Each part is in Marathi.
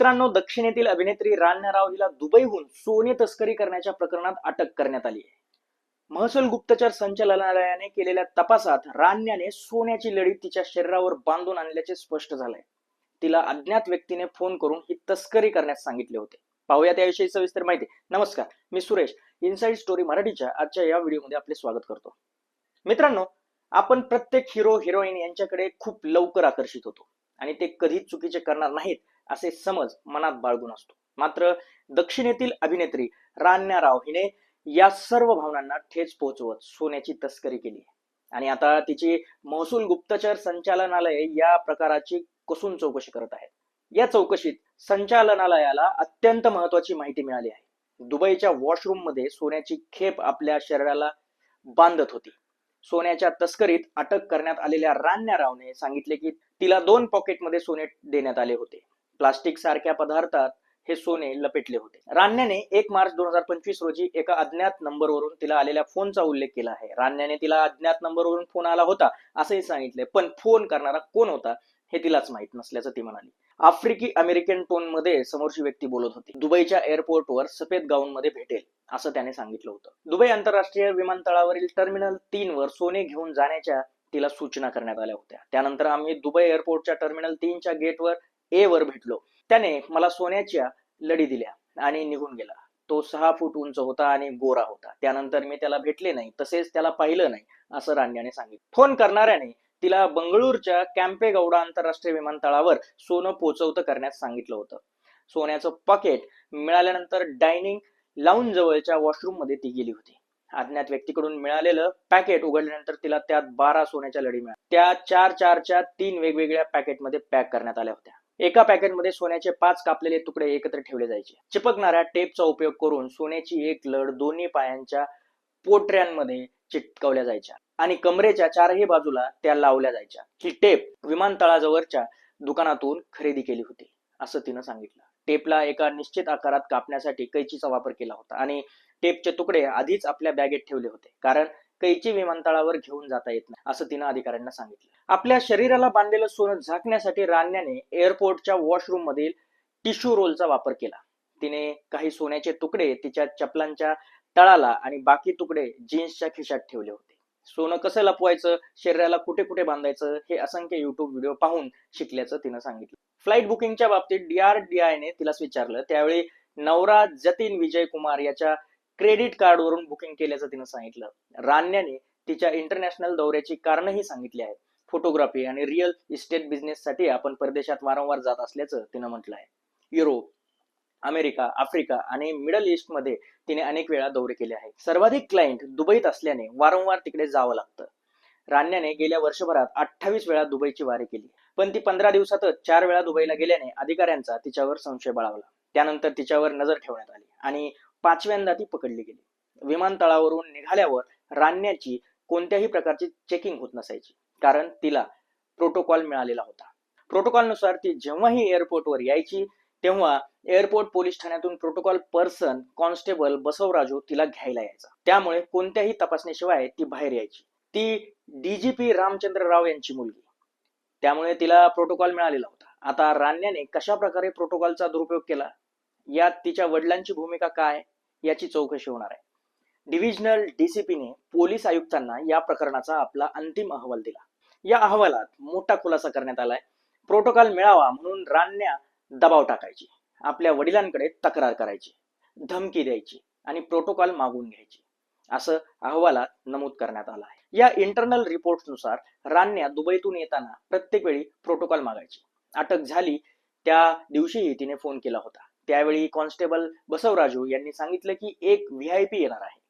मित्रांनो दक्षिणेतील अभिनेत्री रान्या राव हिला दुबईहून सोने तस्करी करण्याच्या प्रकरणात अटक करण्यात आली आहे. महसूल गुप्तचर संचालनालयाने केलेल्या तपासात रान्याने सोन्याची लढी तिच्या शरीरावर बांधून आणल्याचे स्पष्ट झालंय. तिला अज्ञात व्यक्तीने फोन करून ही तस्करी करण्यास सांगितले होते. पाहूया त्याविषयी सविस्तर माहिती. नमस्कार मी सुरेश. इनसाइड स्टोरी मराठीच्या आजच्या या व्हिडिओमध्ये आपले स्वागत करतो. मित्रांनो आपण प्रत्येक हिरो हिरोईन यांच्याकडे खूप लवकर आकर्षित होतो. आणि ते कधीच चुकीचे करणार नाहीत. असे समज मनात बाळगून असतो. मात्र दक्षिणेतील अभिनेत्री रान्या राव हिने या सर्व भावनांना ठेच पोहोचवत सोन्याची तस्करी केली. आणि आता तिची महसूल गुप्तचर संचालनालय या प्रकाराची कसून चौकशी करत आहे या चौकशीत संचालनालयाला अत्यंत महत्वाची माहिती मिळाली आहे. दुबईच्या वॉशरूममध्ये सोन्याची खेप आपल्या शरीराला बांधत होती. सोन्याच्या तस्करीत अटक करण्यात आलेल्या रान्या रावने सांगितले की तिला दोन पॉकेटमध्ये सोने देण्यात आले होते. प्लास्टिक सारख्या पदार्थात हे सोने लपेटले होते. रान्याने एक मार्च दोन हजार पंचवीस रोजी एका अज्ञात नंबरवरून तिला आलेल्या फोनचा उल्लेख केला आहे. रान्याने तिला अज्ञात नंबरवरून फोन आला होता असंही सांगितले पण फोन करणारा कोण होता हे तिलाच माहीत नसल्याचं ती म्हणाली. आफ्रिकी अमेरिकन टोनमध्ये समोरची व्यक्ती बोलत होती. दुबईच्या एअरपोर्टवर सफेद गाऊन मध्ये भेटेल असं त्याने सांगितलं होतं. दुबई आंतरराष्ट्रीय विमानतळावरील टर्मिनल तीन वर सोने घेऊन जाण्याच्या तिला सूचना करण्यात आल्या होत्या. त्यानंतर आम्ही दुबई एअरपोर्टच्या टर्मिनल तीनच्या गेटवर ए वर भेटलो. त्याने मला सोन्याच्या लढी दिल्या आणि निघून गेला. तो सहा फूट उंच होता आणि गोरा होता. त्यानंतर मी त्याला भेटले नाही. तसेच त्याला पाहिलं नाही असं रांड्याने सांगितलं. फोन करणाऱ्याने तिला बंगळूरच्या कॅम्पेगौडा आंतरराष्ट्रीय विमानतळावर सोनं पोचवतं करण्यास सांगितलं होतं. सोन्याचं पॉकेट मिळाल्यानंतर डायनिंग लावून जवळच्या वॉशरूममध्ये ती गेली होती. अज्ञात व्यक्तीकडून मिळालेलं पॅकेट उघडल्यानंतर तिला त्यात बारा सोन्याच्या लढी मिळाल्या. त्या चार चारच्या तीन वेगवेगळ्या पॅकेटमध्ये पॅक करण्यात आल्या होत्या. एका पॅकेटमध्ये सोन्याचे पाच कापलेले तुकडे एकत्र ठेवले जायचे. चिपकणाऱ्या टेपचा उपयोग करून सोन्याची एक लढ दोन्ही पायांच्या पोटऱ्यांमध्ये चिटकवल्या जायच्या आणि कमरेच्या चारही बाजूला त्या लावल्या जायच्या. ही टेप विमानतळाजवळच्या दुकानातून खरेदी केली होती असं तिनं सांगितलं. टेपला एका निश्चित आकारात कापण्यासाठी कैचीचा वापर केला होता आणि टेपचे तुकडे आधीच आपल्या बॅगेत ठेवले होते. कारण कैची विमानतळावर घेऊन जाता येत नाही असं तिनं अधिकाऱ्यांना सांगितलं. आपल्या शरीराला बांधलेलं सोनं झाकण्यासाठी रान्याने एअरपोर्टच्या वॉशरूम मधील टिश्यू रोलचा वापर केला. तिने काही सोन्याचे तुकडे तिच्या चपलांच्या तळाला आणि बाकी तुकडे जीन्सच्या खिशात ठेवले होते. सोनं कसं लपवायचं शरीराला कुठे कुठे बांधायचं हे असंख्य युट्यूब व्हिडिओ पाहून शिकल्याचं तिनं सांगितलं. फ्लाईट बुकिंगच्या बाबतीत डीआरडीआयने तिलाच विचारलं त्यावेळी नवरा जतीन विजय कुमार याच्या क्रेडिट कार्डवरून बुकिंग केल्याचं तिनं सांगितलं. रान्याने तिच्या इंटरनॅशनल दौऱ्याची कारणही सांगितली आहेत. फोटोग्राफी आणि रिअल इस्टेट बिझनेससाठी आपण परदेशात वारंवार जात असल्याचं तिनं म्हटलं आहे युरोप अमेरिका आफ्रिका आणि मिडल ईस्टमध्ये तिने अनेक वेळा दौरे केले आहेत. सर्वाधिक क्लायंट दुबईत असल्याने वारंवार तिकडे जावं लागतं. रान्याने गेल्या वर्षभरात अठ्ठावीस वेळा दुबईची वारी केली. पण ती पंधरा दिवसातच चार वेळा दुबईला गेल्याने अधिकाऱ्यांचा तिच्यावर संशय बळावला त्यानंतर तिच्यावर नजर ठेवण्यात आली आणि पाचव्यांदा ती पकडली गेली. विमानतळावरून निघाल्यावर रान्याची कोणत्याही प्रकारची चेकिंग होत नसायची. कारण तिला प्रोटोकॉल मिळालेला होता. प्रोटोकॉलनुसार ती जेव्हाही एअरपोर्टवर यायची तेव्हा एअरपोर्ट पोलीस ठाण्यातून प्रोटोकॉल पर्सन कॉन्स्टेबल बसवराजू तिला घ्यायला यायचा. त्यामुळे कोणत्याही तपासणीशिवाय ती बाहेर यायची. ती डीजीपी रामचंद्र राव यांची मुलगी. त्यामुळे तिला प्रोटोकॉल मिळालेला होता. आता रान्याने कशा प्रकारे प्रोटोकॉलचा दुरुपयोग केला? यात तिच्या वडिलांची भूमिका काय याची चौकशी होणार आहे. डिव्हिजनल डीसीपीने पोलीस आयुक्तांना या प्रकरणाचा आपला अंतिम अहवाल दिला. या अहवालात मोठा खुलासा करण्यात आलाय. प्रोटोकॉल मिळावा म्हणून रान्या दबाव टाकायची. आपल्या वडिलांकडे तक्रार करायची. धमकी द्यायची आणि प्रोटोकॉल मागून घ्यायची. असं अहवालात नमूद करण्यात आलं आहे या इंटरनल रिपोर्टनुसार रान्या दुबईतून येताना प्रत्येक वेळी प्रोटोकॉल मागायची. अटक झाली त्या दिवशीही तिने फोन केला होता. त्यावेळी कॉन्स्टेबल बसवराजू यांनी सांगितलं की एक व्ही आय पी येणार आहे.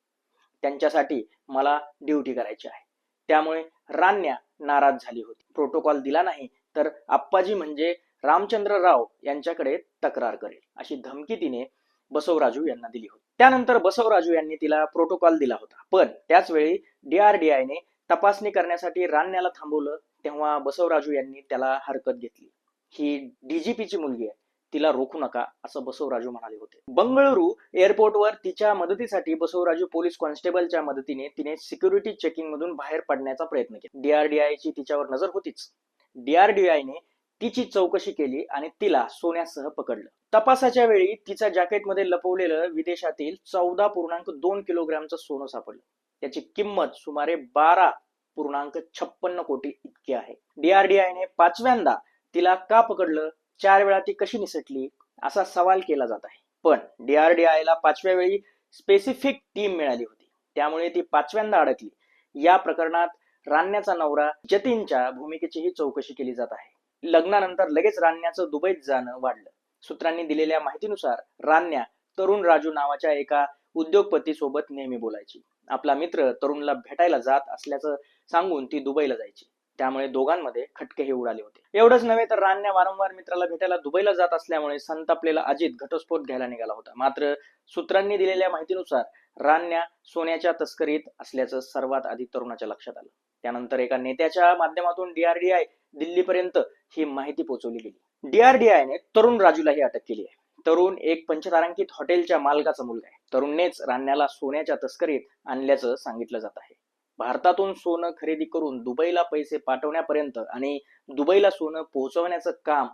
त्यांच्यासाठी मला ड्युटी करायची आहे. त्यामुळे रान्या नाराज झाली होती. प्रोटोकॉल दिला नाही तर आप्पाजी म्हणजे रामचंद्र राव यांच्याकडे तक्रार करेल अशी धमकी तिने बसवराजू यांना दिली होती. त्यानंतर बसवराजू यांनी तिला प्रोटोकॉल दिला होता. पण त्याच वेळी डीआरडीआयने तपासणी करण्यासाठी रान्याला थांबवलं तेव्हा बसवराजू यांनी त्याला हरकत घेतली. ही डीजीपीची मुलगी आहे. तिला रोखू नका असं बसवराजू म्हणाले होते. बंगळुरू एअरपोर्टवर तिच्या मदतीसाठी बसवराजू पोलीस कॉन्स्टेबलच्या मदतीने तिने सिक्युरिटी चेकिंग मधून बाहेर पडण्याचा प्रयत्न केला. डीआरडीआयची तिच्यावर नजर होतीच. डीआरडीआयने तिची चौकशी केली आणि तिला सोन्यासह पकडलं. तपासाच्या वेळी तिच्या जॅकेटमध्ये लपवलेलं विदेशातील चौदा पूर्णांक दोन किलोग्रॅमचं सोनं सापडलं. त्याची किंमत सुमारे बारा पूर्णांक छप्पन्न कोटी इतकी आहे. डीआरडीआयने पाचव्यांदा तिला का पकडलं? चार वेळा ती कशी निसटली असा सवाल केला जात आहे. पण DRDI ला पाचव्या वेळी स्पेसिफिक टीम मिळाली होती. त्यामुळे ती पाचव्यांदा अडकली. या प्रकरणात रान्याचा नवरा जतीनच्या भूमिकेचीही चौकशी केली जात आहे. लग्नानंतर लगेच रान्याचं दुबईत जाणं वाढलं. सूत्रांनी दिलेल्या माहितीनुसार रान्या तरुण राजू नावाच्या एका उद्योगपती सोबत नेहमी बोलायची. आपला मित्र तरुणला भेटायला जात असल्याचं सांगून ती दुबईला जायची. त्यामुळे दोघांमध्ये खटकेही उडाले होते. एवढंच नव्हे तर रान्या वारंवार मित्राला भेटायला दुबईला जात असल्यामुळे संतापलेला अजित घटस्फोट घ्यायला निघाला होता. मात्र सूत्रांनी दिलेल्या माहितीनुसार रान्या सोन्याच्या तस्करीत असल्याचं सर्वात आधी तरुणाच्या लक्षात आलं. त्यानंतर एका नेत्याच्या माध्यमातून डीआरडीआय दिल्लीपर्यंत ही माहिती पोहोचवली गेली. डीआरडीआयने तरुण राजूलाही अटक केली आहे. तरुण एक पंचतारांकित हॉटेलच्या मालकाचा मुलगा आहे. तरुणनेच रान्याला सोन्याच्या तस्करीत आणल्याचं सांगितलं जात आहे. भारतातून सोनं खरेदी करून दुबईला पैसे पाठवण्यापर्यंत आणि दुबईला सोनं पोहोचवण्याचं काम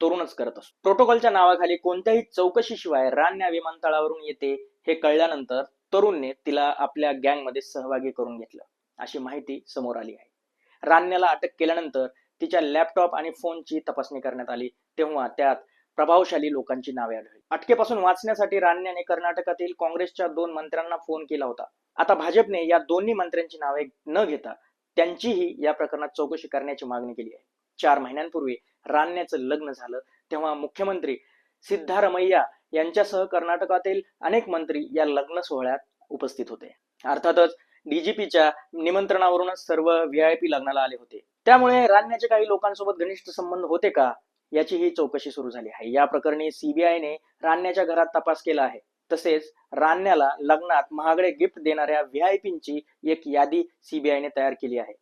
तरुणच करत असतो. प्रोटोकॉलच्या नावाखाली कोणत्याही चौकशीशिवाय रान्या विमानतळावरून येते हे कळल्यानंतर तरुणने तिला आपल्या गँगमध्ये सहभागी करून घेतलं. अशी माहिती समोर आली आहे. रान्याला अटक केल्यानंतर तिच्या लॅपटॉप आणि फोनची तपासणी करण्यात आली. तेव्हा त्यात प्रभावशाली लोकांची नावे आढळली. अटकेपासून वाचण्यासाठी रान्याने कर्नाटकातील काँग्रेसच्या दोन मंत्र्यांना फोन केला होता. आता भाजपने या दोन्ही मंत्र्यांची नावे न घेता त्यांचीही या प्रकरणात चौकशी करण्याची मागणी केली आहे. चार महिन्यांपूर्वी रान्याचं लग्न झालं तेव्हा मुख्यमंत्री सिद्धारमैया यांच्यासह कर्नाटकातील अनेक मंत्री या लग्न सोहळ्यात उपस्थित होते. अर्थातच डीजीपीच्या निमंत्रणावरूनच सर्व व्हीआयपी लग्नाला आले होते. त्यामुळे रान्याचे काही लोकांसोबत घनिष्ठ संबंध होते का? याची ही चौकशी सुरू झाली आहे. या प्रकरणी सीबीआयने रान्याच्या घरात तपास केला आहे. तसेच रान्याला लग्नात महागडे गिफ्ट देणाऱ्या व्हीआयपींची एक यादी सीबीआयने तयार केली आहे.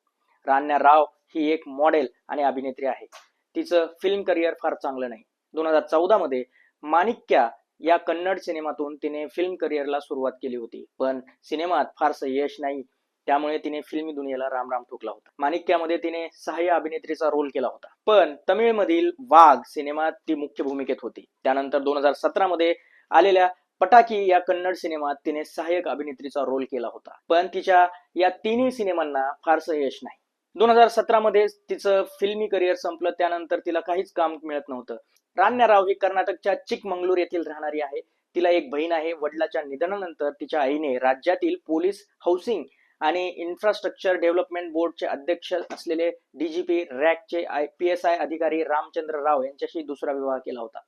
रान्या राव ही एक मॉडेल आणि अभिनेत्री आहे. तिचं फिल्म करिअर फार चांगलं नाही. दोन हजार चौदा मध्ये माणिक्या या कन्नड सिनेमातून तिने फिल्म करिअरला सुरुवात केली होती. पण सिनेमात फारसं यश नाही. त्यामुळे तिने फिल्मी दुनियेला राम राम ठोकला होता. माणिक्यामध्ये तिने सहाय्य अभिनेत्रीचा रोल केला होता. पण तमिळमधील वाघ सिनेमात ती मुख्य भूमिकेत होती. त्यानंतर दोन हजार सतरा मध्ये आलेल्या पटाकी या कन्नड सिनेमात तिने सहाय्यक अभिनेत्रीचा रोल केला होता. पण तिच्या या तिन्ही सिनेमांना फारसं यश नाही. दोन हजार सतरा मध्ये तिचं फिल्मी करिअर संपलं त्यानंतर तिला काहीच काम मिळत नव्हतं. रान्या राव ही कर्नाटकच्या चिकमंगलूर येथील राहणारी आहे. तिला एक बहीण आहे. वडिलाच्या निधनानंतर तिच्या आईने राज्यातील पोलीस हाऊसिंग आणि इन्फ्रास्ट्रक्चर डेव्हलपमेंट बोर्डचे अध्यक्ष असलेले डीजीपी रॅकचे आय पी एस आय अधिकारी रामचंद्र राव यांच्याशी दुसरा विवाह केला होता.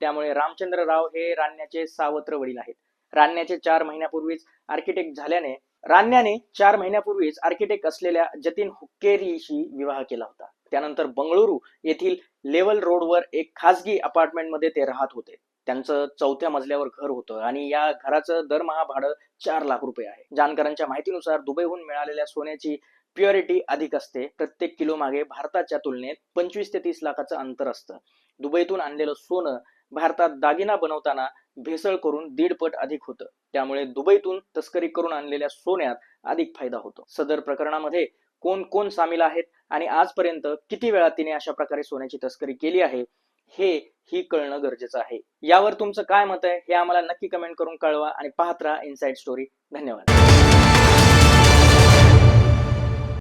त्यामुळे रामचंद्र राव हे रान्याचे सावत्र वडील आहेत. रान्याचे चार महिन्यापूर्वीच आर्किटेक्ट झाल्याने रान्याने चार महिन्यापूर्वीच आर्किटेक्ट असलेल्या जतीन हुक्केरीशी विवाह केला होता. त्यानंतर बंगळुरू येथील लेवल रोडवर एक खासगी अपार्टमेंटमध्ये ते राहत होते. त्यांचं चौथ्या मजल्यावर घर होतं आणि या घराचं दरमहा भाडं चार लाख रुपये आहे. जानकरांच्या माहितीनुसार दुबईहून मिळालेल्या सोन्याची प्युरिटी अधिक असते. प्रत्येक किलो मागे भारताच्या तुलनेत पंचवीस ते तीस लाखाचं अंतर असतं. दुबईतून आणलेलं सोनं भारतात दागिना बनवताना भेसळ करून दीडपट अधिक होतं. त्यामुळे दुबईतून तस्करी करून आणलेल्या सोन्यात अधिक फायदा होतो. सदर प्रकरणामध्ये कोण कोण सामील आहेत आणि आजपर्यंत किती वेळा तिने अशा प्रकारे सोन्याची तस्करी केली आहे हे ही कळणं गरजेचं आहे. यावर तुमचं काय मत आहे हे आम्हाला नक्की कमेंट करून कळवा आणि पाहत राहा इनसाइड स्टोरी धन्यवाद.